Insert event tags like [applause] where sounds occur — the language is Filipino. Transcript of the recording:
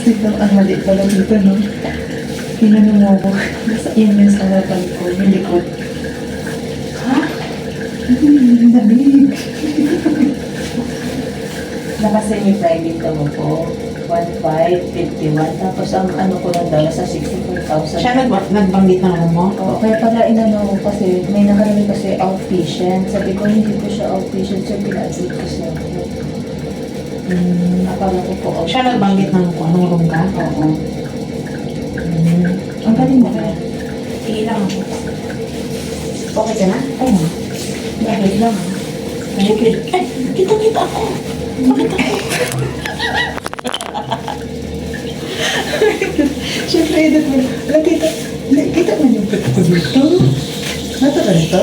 Kasi ito, ang mali pala dito, no? Kinano mo ako. Nasa yung sa harapan ko, yung likod. Ha? Ang lamig. [laughs] Naka-semi-private ka mo po. 1,551. Tapos ang ano ko lang daw, nasa 64,000. Siya nag nagbanggit ng ano mo? Oo, kaya pala inano ko kasi, may nakalagay kasi outpatient. Sabi ko, hindi ko siya outpatient, so pina-admit ko siya. Hmm, akala ko po outpatient. Siya nagbanggit ng kung anong room ka? Oo. Hmm. Ang galing na kaya. Ilang ako. Okay ka na? Oo. Bakit lang? Ay, ay, kita-kita ako. Bakit ako? Siyempre, edit mo. Nakita, nakita mo yung pet ko dito? Nata ka nito?